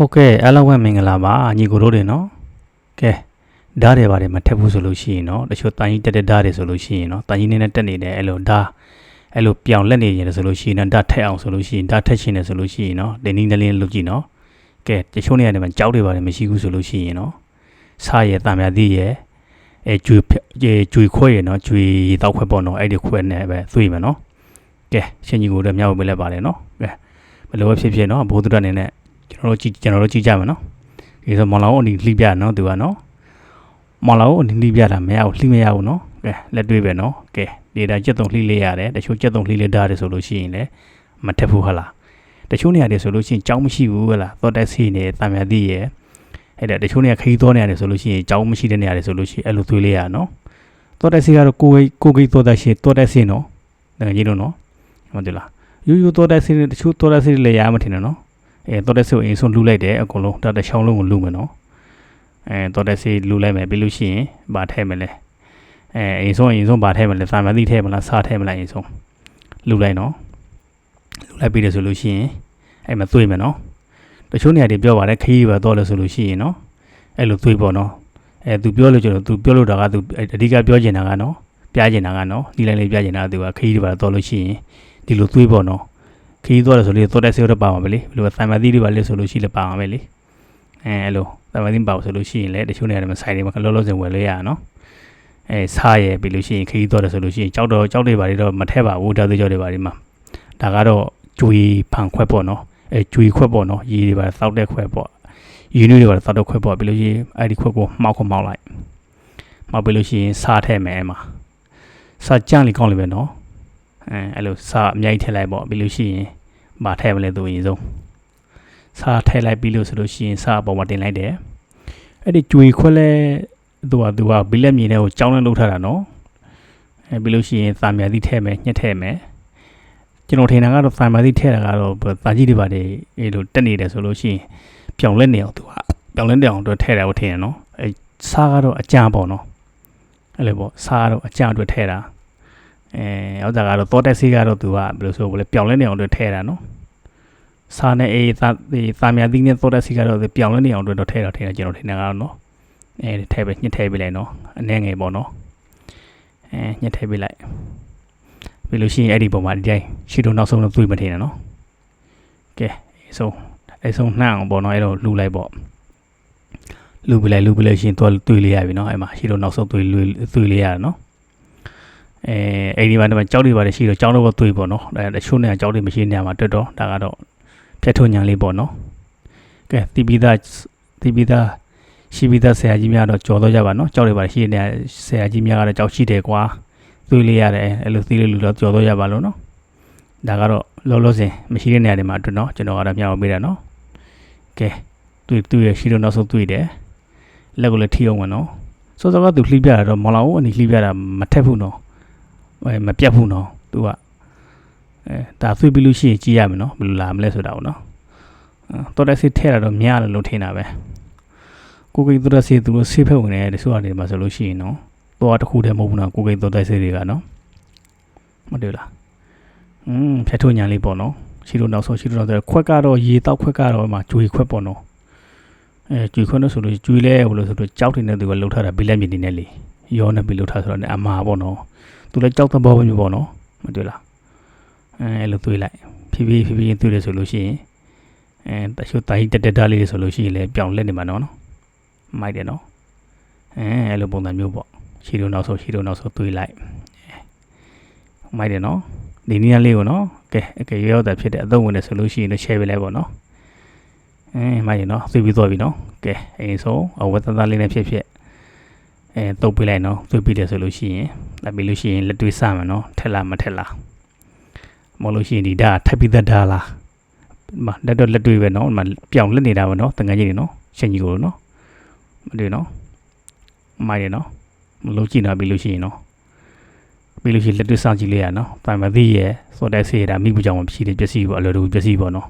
ဟုတ်ကဲ့အားလုံးပဲမင်္ဂလာပါညီကိုတို့တွေနော်ကဲဓာတ်တွေပါတယ်မထက်ဘူးဆိုလို့ရှိရင်နော်တချို့တန်ကြီးတက်တဲ့ဓာတ်တွေဆိုလို့ရှိရင်နော်တန်ကြီးနဲ့တက်နေတယ်အဲ့လိုဓာတ်အဲ့လိုပြောင်လက်နေရတယ်ဆိုလို့ရှိရင်ဓာတ်ထက်အောင်ဆိုလို့ရှိရင်ဓာတ်ထက်ရှင်တယ်ဆိုလို့ရှိရင်နော်တင်းတင်းလေးလုပ်ကြည့်နော်ကဲတချို့နေရာတွေမှာကြောက်တွေပါတယ်မရှိဘူးဆိုလို့ရှိရင်နော်စားရတံမြာသီးရအဲကျွေကျွေခွဲရနော်ကျွေတောက်ခွဲပေါ့နော်အဲ့ဒီခွဲနဲ့ပဲသွေးမယ်နော်ကဲရှင်ကြီးကိုတော့မြောက်ပေးလိုက်ပါတယ်နော်ကဲဘယ်လိုပဲဖြစ်ဖြစ်နော်ဘိုးသူတအနေနဲ့ ကျွန်တော်တို့ကြည့်ကျွန်တော်တို့ကြည့်ကြမယ်နော်ဒီဆိုမောင်လောင်းအနီလှိပြနော်သူကနော်မောင်လောင်းအနီလှိပြတာမရဘူးလှိမရဘူးနော်ကဲလက်တွေ့ပဲနော်ကဲဒေတာကြက်တုံလှိလေးရတယ်တချို့ကြက်တုံလှိလေးဓာတ်တယ်ဆိုလို့ရှိရင်လည်းမထက်ဘူးဟလားတချို့နေရာတွေဆိုလို့ရှိရင်ကြောင်းမရှိဘူးဟလားသောတက်စီနေတာမြတ်တိရဲ့အဲ့ဒါတချို့နေရာခရီးသောနေရာတွေဆိုလို့ရှိရင်ကြောင်းမရှိတဲ့နေရာတွေဆိုလို့ရှိရင်အဲ့လိုသွေးလေးရနော်သောတက်စီကတော့ကိုယ်ကိုယ်ကိသောတက်ရှိသောတက်စီနော်ငါကြီးတို့နော်ဟုတ်တယ်လားယူယူသောတက်စီတချို့သောတက်စီလည်းရမှထင်တယ်နော် အဲတော်တက်စီကိုအရင်ဆုံးလူလိုက်တယ်အကုန်လုံးတတချောင်းလုံးကိုလူမယ်နော်အဲတော်တက်စီလူလိုက်မယ်ပြီးလို့ရှိရင်ဗာထဲမယ်လဲအဲအရင်ဆုံးအရင်ဆုံးဗာထဲမယ်လဲသာမတိထဲမလားစားထဲမလားအရင်ဆုံးလူလိုက်နော်လူလိုက်ပြီးတယ်ဆိုလို့ရှိရင်အဲ့မှာသွေးမယ်နော်တချို့နေရာတွေပြောပါတယ်ခရီးပဲတော့လဲဆိုလို့ရှိရင်နော်အဲ့လိုသွေးပေါ့နော်အဲသူပြောလို့ကျွန်တော်သူပြောလို့တာကသူအဓိကပြောချင်တာကနော်ပြချင်တာကနော်ဒီလိုက်လေးပြချင်တာကသူကခရီးတွေပါတော့လို့ရှိရင်ဒီလိုသွေးပေါ့နော် ခီးသွားတယ်ဆိုလေသွားတဲ့ဆေးတော့ပါမှာပဲလေဘယ်လိုသံမသီးတွေပါလေဆိုလို့ရှိလဲပါမှာပဲလေအဲအဲ့လိုသံမသီးပါဆိုလို့ရှိရင်လေတချို့နေရာတွေမှာဆိုင်တွေမှာလောလောဆယ်ဝယ်လို့ရအောင်နော်အဲစားရပြီးလို့ရှိရင်ခီးသွားတယ်ဆိုလို့ရှိရင်ကြောက်တော့ကြောက်တွေပါတွေတော့မထက်ပါဘူးဓာတ်သေးကြောက်တွေပါတွေမှာဒါကတော့ကျွေဖန်ခွက်ပေါ့နော်အဲကျွေခွက်ပေါ့နော်ရေတွေပါသောက်တဲ့ခွက်ပေါ့ရင်းနှီးတွေပါသောက်တဲ့ခွက်ပေါ့ပြီးလို့ရှိရင်အဲ့ဒီခွက်ကိုမှောက်ခွက်မှောက်လိုက်မှောက်ပြီးလို့ရှိရင်စားထည့်မယ်အဲ့မှာစားကြန့်လေးကောင်းလေးပဲနော် အဲအဲ့လိုစားအမြိုက်ထည့်လိုက်ပေါ့ပြီးလို့ရှိရင်မာထဲမလဲသူအရင်ဆုံးစားထဲလိုက်ပြီးလို့ဆိုလို့ရှိရင်စားအပေါ်မှာတင်လိုက်တယ်အဲ့ဒီကြွေခွက်လဲသူကသူကဘီလက်မြေထဲကိုကြောင်းလဲလှုပ်ထားတာနော်အဲပြီးလို့ရှိရင်သာမြာသီးထဲမယ်ညှက်ထဲမယ်ကျွန်တော်ထင်တာကတော့သာမြာသီးထဲတာကတော့တာကြီးတွေပါတယ်အဲ့လိုတက်နေတယ်ဆိုလို့ရှိရင်ပြောင်လဲနေအောင်သူကပြောင်လဲနေအောင်တော့ထဲတာကိုထင်ရနော်အဲစားကတော့အကြပေါ့နော်အဲ့လိုပေါ့စားကတော့အကြအတွက်ထဲတာ အဲဥစ္စာကတော့တောတက်စီကတော့သူကဘယ်လိုဆိုဘလဲပြောင်းလဲနေအောင်အတွက်ထဲတာနော်စားနဲ့အေးသာဒီသာမြာသီးနဲ့တောတက်စီကတော့ပြောင်းလဲနေအောင်အတွက်တော့ထဲတော့ထဲတာကျွန်တော်ထင်တာကတော့နော်အဲထဲပဲညှစ်ထဲပေးလိုက်နော်အနေငယ်ပေါ့နော်အဲညှစ်ထဲပေးလိုက်ပြီးလို့ရှိရင်အဲ့ဒီပုံမှာဒီတိုင်းရှီတုံနောက်ဆုံးတော့သွေးမထင်နဲ့နော်ကဲအဲဆုံးအဲဆုံးနှမ်းအောင်ပေါ့နော်အဲ့တော့လှူလိုက်ပေါ့လူပလိုက်လူပလိုက်ရှင်တော့သွေးလေးရပြီနော်အဲ့မှာရှီတုံနောက်ဆုံးသွေးသွေးလေးရတယ်နော် အဲအဲ့ဒီမှာတော့ကြောက်တွေပါတယ်ရှိတော့ကြောက်တော့တွေးပေါ့နော်အဲတချို့နေရာကြောက်တွေမရှိနေရာမှာတွတ်တော့ဒါကတော့ဖြတ်ထုံညာလေးပေါ့နော်ကဲတီပီသားတီပီသားရှိပီသားဆရာကြီးများတော့ကြော်တော့ကြပါနော်ကြောက်တွေပါတယ်ရှိနေရာဆရာကြီးများကတော့ကြောက်ရှိတယ်ကွာသွေးလေးရတယ်အဲ့လိုသွေးလေးလူတော့ကြော်တော့ကြပါလို့နော်ဒါကတော့လောလောဆယ်မရှိတဲ့နေရာတွေမှာတွတ်နော်ကျွန်တော်ကတော့မျှော်ပေးတာနော်ကဲသူသူရရှိတော့နောက်ဆုံးတွေ့တယ်လက်ကိုလည်းထိအောင်ဝင်နော်စောစောကသူလှိပြတာတော့မော်လောင်ဦးအနေလှိပြတာမထက်ဘူးနော်အဲ မပြတ်ဘူးနော်သူကအဲဒါသွေးပြီးလို့ရှိရင်ကြည့်ရမယ်နော်ဘယ်လိုလာမလဲဆိုတာကိုနော်တော်တက်စစ်ထဲတာတော့များတယ်လို့ထင်တာပဲကိုကိတော်တက်စစ်သူတို့ဆေးဖက်ဝင်နေတယ်ဆိုရတယ်မှာဆိုလို့ရှိရင်နော်တော့တစ်ခုတည်းမဟုတ်ဘူးနော်ကိုကိတော်တက်စစ်တွေကနော်မတွေ့လားอืมဖြတ်ထုတ်ညာလေးပေါ့နော်ရှိလို့နောက်ဆုံးရှိလို့တော့ခွက်ကတော့ရေတောက်ခွက်ကတော့မှကျွေခွက်ပေါ့နော်အဲကျွေခွက်လို့ဆိုလို့ကျွေလဲဘယ်လိုဆိုတော့ကြောက်တင်တဲ့သူကလှုပ်ထားတာဘိလက်မြင့်နေနဲ့လေရောနေပြီးလှုပ်ထားဆိုတော့အမှားပေါ့နော် သူလည်းကြောက်တဲ့ဘောပဲမျိုးပေါ့နော်မတွေ့လားအဲအဲ့လိုတွေးလိုက်ဖြည်းဖြည်းဖြည်းဖြည်းတွေးတယ်ဆိုလို့ရှိရင်အဲတချို့တာကြီးတက်တက်တားလေးဆိုလို့ရှိရင်လည်းပြောင်းလက်နေမှာနော်မိုက်တယ်နော်အဲအဲ့လိုပုံစံမျိုးပေါ့ရှီတို့နောက်ဆုံးရှီတို့နောက်ဆုံးတွေးလိုက်မိုက်တယ်နော်ဒီနည်းလေးကိုနော်ကဲအကယ်ရောက်တာဖြစ်တဲ့အသုံးဝင်တယ်ဆိုလို့ရှိရင်လည်း share ပေးလိုက်ပေါ့နော်အဲမိုက်တယ်နော်သိပြီးသွားပြီနော်ကဲအရင်ဆုံးအဝတ်သားသားလေးနဲ့ဖြစ်ဖြစ်အဲတုပ်ပေးလိုက်နော်သွေးပြီးတယ်ဆိုလို့ရှိရင် လက်ပြီးလို့ရှိရင်လက်တွေးစမယ်နော်ထက်လားမထက်လားမဟုတ်လို့ရှိရင်ဒီဒါထပ်ပြီးသက်ဒါလားမလက်တော့လက်တွေးပဲနော်မပြောင်းလက်နေတာပဲနော်တငယ်ကြီးနေနော်ရှင်ကြီးကိုနော်မတွေ့နော်မိုက်တယ်နော်မလို့ကြည့်တော့ပြီးလို့ရှိရင်နော်ပြီးလို့ရှိရင်လက်တွေးစောင့်ကြည့်လိုက်ရနော်တိုင်မသိရဲ့စောတဲ့ဆေးတာမိဘူးကြောင့်ဖြစ်တဲ့ပစ္စည်းပေါ့အလိုတူပစ္စည်းပေါ့နော်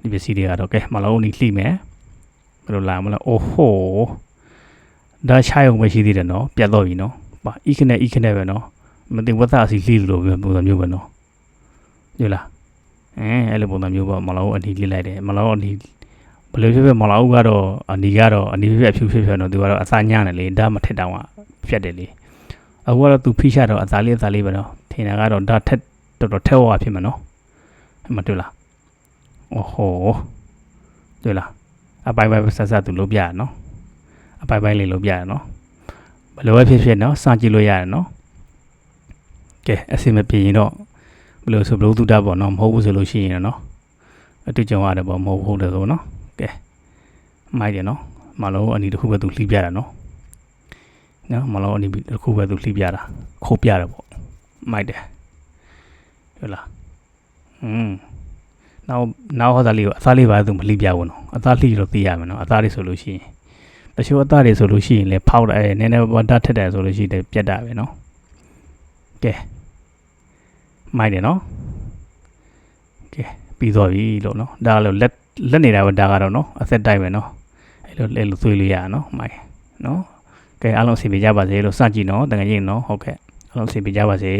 ဒီပစ္စည်းတွေကတော့ကဲမလုံးနီလှိမယ်ဘယ်လိုလာမလဲအိုးဟိုဒါချိုင်အောင်ပဲရှိသေးတယ်နော်ပြတ်တော့ပြီနော် ပါဤခနဲ့ဤခနဲ့ပဲနော်မသိဝတ်သားစီလှိလို့ပဲပုံစံမျိုးပဲနော်ညလားအဲအဲ့လိုပုံစံမျိုးပေါ့မလောအနီလေးလိုက်တယ်မလောအနီဘယ်လိုဖြစ်ဖြစ်မောင်လာဦးကတော့အနီကတော့အနီဖြစ်ဖြစ်အဖြူဖြစ်ဖြစ်တော့သူကတော့အစာညံ့တယ်လေဒါမထက်တောင်ကဖြတ်တယ်လေအခုကတော့သူဖိချတော့အသာလေးအသာလေးပဲနော်ထင်တာကတော့ဒါထက်တော်တော်ထက်ဝါဖြစ်မှာနော်မတွေ့လားအိုဟိုတွေ့လားအပိုင်ပိုင်ဆက်ဆက်သူလုပ်ပြရနော်အပိုင်ပိုင်လေးလုပ်ပြရနော် ဘယ်လိုပဲဖြစ်ဖြစ်နော်စကြည့်လို့ရတယ်နော်ကဲအစင်မပြေရင်တော့ဘယ်လိုဆိုဘလို့သူတာပေါ့နော်မဟုတ်ဘူးဆိုလို့ရှိရင်နော်အတူကြုံရတယ်ပေါ့မဟုတ်ဟုတ်တယ်ဆိုနော်မိုက်တယ်နော်မလုံးအနီတစ်ခုပဲသူလှီးပြတာနော်နော်မလုံးအနီတစ်ခုပဲသူလှီးပြတာခိုးပြတယ်ပေါ့မိုက်တယ်ဟုတ်လားอืมနောက်နောက်ဟောသားလေးကိုအသားလေးပါသူမလှီးပြဘူးနော်အသားလှီးတော့သိရမယ်နော်အသားလေးဆိုလို့ရှိရင် တချို့အသားတွေဆိုလို့ရှိရင်လည်းဖောက်တယ်အဲနည်းနည်းဝတ်တာထက်တယ်ဆိုလို့ရှိရင်ပြတ်တာပဲနော်ကဲမိုက်တယ်နော်ကဲပြီးသွားပြီလို့နော်ဒါလည်းလက်လက်နေတာပဲဒါကတော့နော်အသက်တိုက်ပဲနော်အဲ့လိုအဲ့လိုသွေးလို့ရတာနော်မိုင်နော်ကဲအားလုံးအစီအပြေကြပါစေလို့စကြည့်နော်တကယ်ကြီးနော်ဟုတ်ကဲ့အားလုံးအစီအပြေကြပါစေ